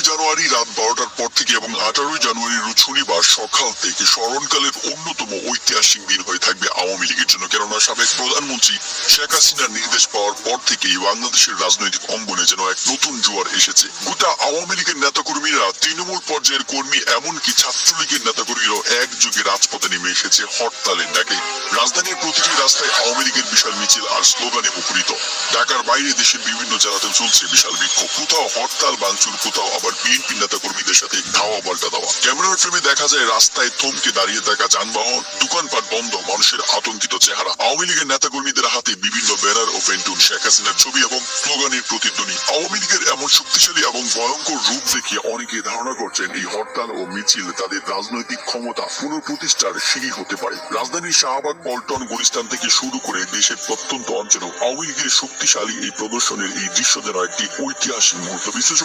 জানুয়ারি রাত বারোটার পর থেকে এবং আঠারোই জানুয়ারি রোজ শনিবার সকাল থেকে স্মরণকালের অন্যতম ঐতিহাসিক দিন হয়ে থাকবে আওয়ামী লীগের জন্য। কেননা সাবেক প্রধানমন্ত্রী শেখ হাসিনার নির্দেশ পাওয়ার থেকেই বাংলাদেশের রাজনৈতিক অঙ্গনে যেন এক নতুন জোয়ার এসেছে। গোটা আওয়ামী লীগের নেতাকর্মীরা, তৃণমূল পর্যায়ের কর্মী, এমনকি ছাত্রলীগের নেতাকর্মীরাও একযোগে রাজপথে নেমে এসেছে হরতালের ডাকে। রাজধানীর প্রতিটি রাস্তায় আওয়ামী লীগের বিশাল মিছিল আর স্লোগানে মুখরিত। ঢাকার বাইরে দেশের বিভিন্ন জেলাতেও চলছে বিশাল বিক্ষোভ। কোথাও হরতাল, ভাঙচুর, কোথাও আবার বিএনপি নেতা কর্মীদের সাথে ধাওয়া পাল্টা ক্যামেরার ফ্রেমে দেখা যায় রাস্তায় থমকে দাঁড়িয়ে থাকা যানবাহন, দোকানপাট বন্ধ, মানুষের আতঙ্কিত চেহারা। আওয়ামী লীগের নেতা কর্মীদের হাতে বিভিন্ন ব্যানার ও পেন্টুন, শেখ হাসিনার ছবি এবং স্লোগানের প্রতিধ্বনি। আওয়ামী লীগের এমন শক্তিশালী এবং ভয়ঙ্কর রূপ দেখে অনেকে ধারণা করছেন এই হরতাল ও মিছিল তাদের রাজনৈতিক ক্ষমতা পুনঃপ্রতিষ্ঠার সিঁড়ি হতে পারে। রাজধানীর শাহবাগ, পল্টন, গুলিস্তান থেকে শুরু করে দেশের প্রত্যন্ত অঞ্চলেও আওয়ামী লীগের শক্তিশালী এই প্রদর্শনের এই দৃশ্য যেন একটি ঐতিহাসিক মুহূর্ত। বিশেষ